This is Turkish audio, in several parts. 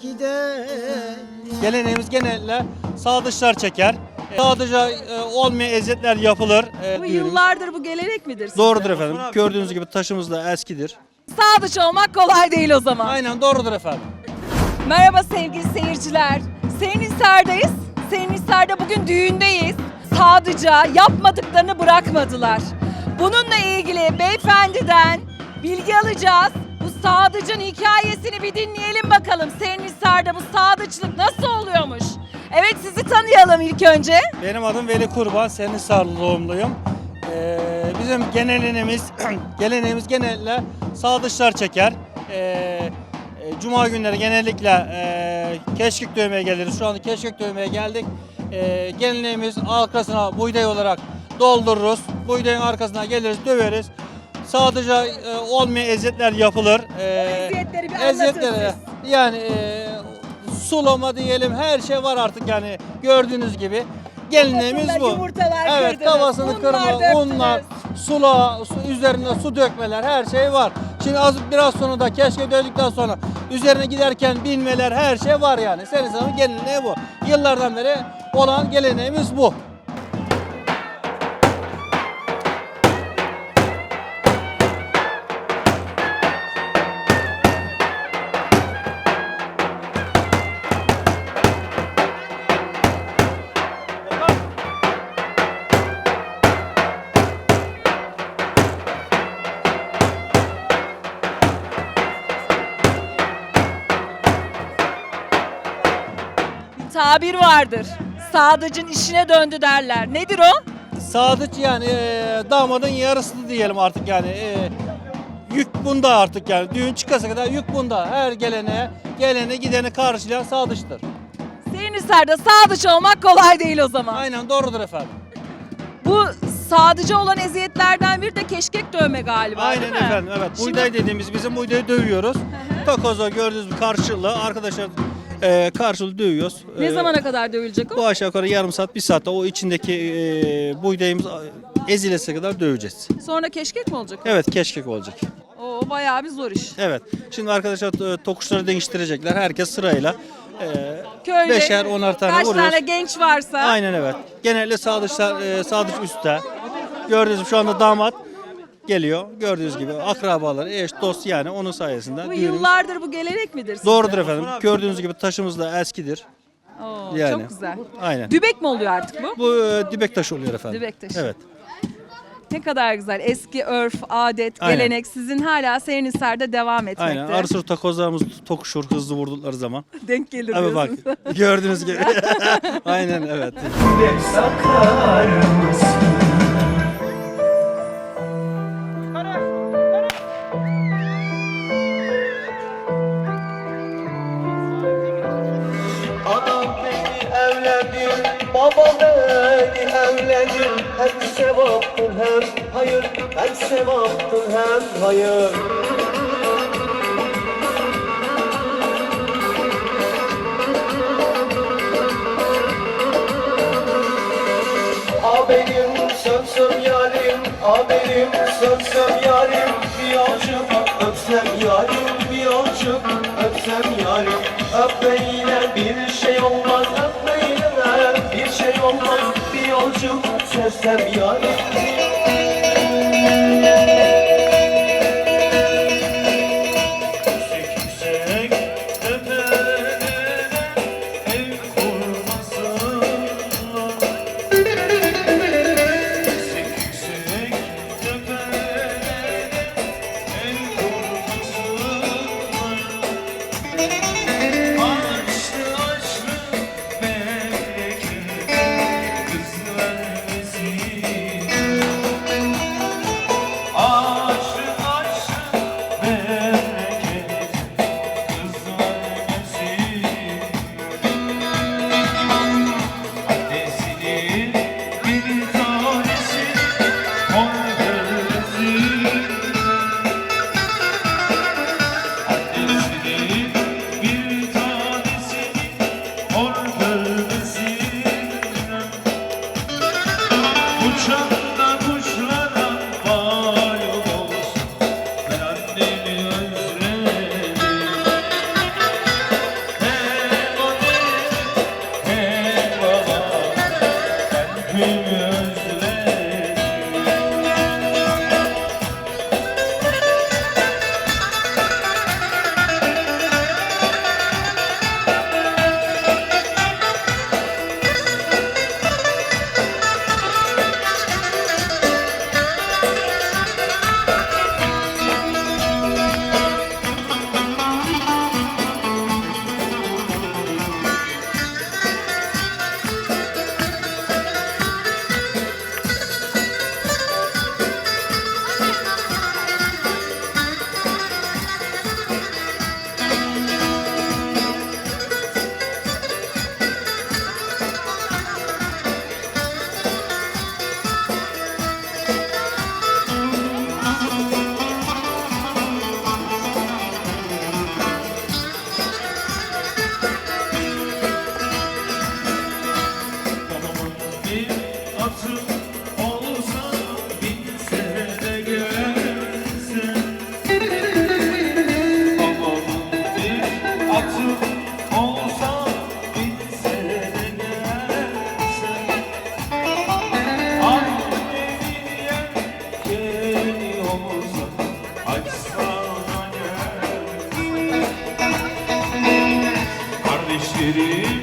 gider. Geleneğimiz genelde sadıçlar çeker. Sadıca e, olmayan eziyetler yapılır. E, Bu düğünümüz. yıllardır bu gelenek midir? sizce? Doğrudur efendim. Gördüğünüz gibi taşımız da eskidir. Sadıç olmak kolay değil o zaman. Aynen doğrudur efendim. Merhaba sevgili seyirciler. Seynisar'dayız. Seynisar'da bugün düğündeyiz. Sadıca yapmadıklarını bırakmadılar. Bununla ilgili beyefendiden bilgi alacağız. Bu sadıcın hikayesini bir dinleyelim bakalım. Seynisar'da bu sadıçlık nasıl oluyormuş? Evet sizi tanıyalım ilk önce. Benim adım Veli Kurban, senin Sarlı doğumluyum. Ee, bizim geleneğimiz, geleneğimiz genelde sadıçlar çeker. Ee, e, Cuma günleri genellikle e, keşkek dövmeye geliriz. Şu anda keşkek dövmeye geldik. Ee, geleneğimiz arkasına buğday olarak doldururuz. Buğdayın arkasına geliriz, döveriz. Sadece e, olmayan eziyetler yapılır. Ee, eziyetleri bir eziyetleri, anlatın yani e, sulama diyelim her şey var artık yani gördüğünüz gibi. Kafasında bu. yumurtalar evet, kırdınız, kafasını unlar kırma, döktünüz. unlar, sula, su, üzerine su dökmeler her şey var. Şimdi az biraz sonra da keşke döndükten sonra üzerine giderken binmeler her şey var yani. Senin sana geleneği bu. Yıllardan beri olan geleneğimiz bu. Tabir vardır. Sadıcın işine döndü derler. Nedir o? Sadıç yani e, damadın yarısı diyelim artık yani. E, yük bunda artık yani. Düğün çıkasa kadar yük bunda. Her gelene, gelene gideni karşılayan sadıçtır. Seynisar'da sadıç olmak kolay değil o zaman. Aynen doğrudur efendim. Bu sadıca olan eziyetlerden bir de keşkek dövme galiba değil Aynen mi? efendim evet. Şimdi- Buğday dediğimiz bizim buğdayı dövüyoruz. Takoza gördüğünüz karşılığı arkadaşlar e, karşılığı dövüyoruz. Ne E, zamana kadar dövülecek o? Bu aşağı yukarı yarım saat bir saatte o içindeki e, buğdayımız ezilese kadar döveceğiz. Sonra keşkek mi olacak? o? Evet keşkek olacak. Oo bayağı bir zor iş. Evet. Şimdi arkadaşlar e, tokuşları değiştirecekler. Herkes sırayla. E, Köyde beşer onar tane kaç vuruyoruz. tane genç varsa Aynen evet. Genelde sadıçlar, e, sadıç üstte. Gördüğünüz gibi şu anda damat geliyor. Gördüğünüz gibi akrabaları, eş, dost yani onun sayesinde. bu düğünümüz- yıllardır bu gelenek midir? sizce? Doğrudur efendim. Gördüğünüz gibi taşımız da eskidir. Oo, Yani. Çok güzel. Aynen. Dübek mi oluyor artık bu? Bu e, dibek taşı oluyor efendim. Dibek taşı. Evet. Ne kadar güzel. Eski örf, adet, Aynen. gelenek sizin hala Seynisar'da devam etmekte. Aynen. Arısır takozlarımız tokuşur hızlı vurdukları zaman. Denk gelir Evet bak. diyorsunuz. Gördüğünüz gibi. Aynen evet. Anam babam beni evlendi Hem sevaptır hem hayır, hem sevaptır hem hayır. A benim sönsüm yarim, a benim sönsüm yarim. Bir aşık öpsem yarim, bir aşık öpsem yarim. Öpmeyle bir şey olmaz, olmaz Bir aşık sevsem yarim Russia. Kardeşlerim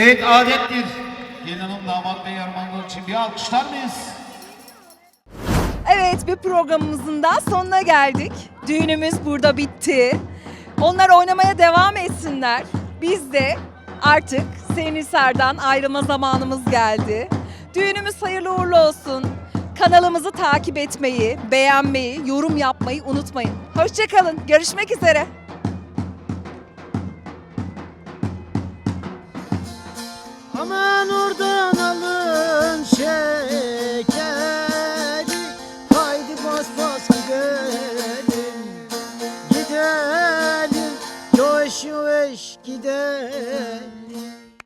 Evet adettir. Gelin hanım damat bey armağanlar için bir alkışlar mıyız? Evet bir programımızın daha sonuna geldik. Düğünümüz burada bitti. Onlar oynamaya devam etsinler. Biz de artık Senisar'dan ayrılma zamanımız geldi. Düğünümüz hayırlı uğurlu olsun. Kanalımızı takip etmeyi, beğenmeyi, yorum yapmayı unutmayın. Hoşçakalın. Görüşmek üzere.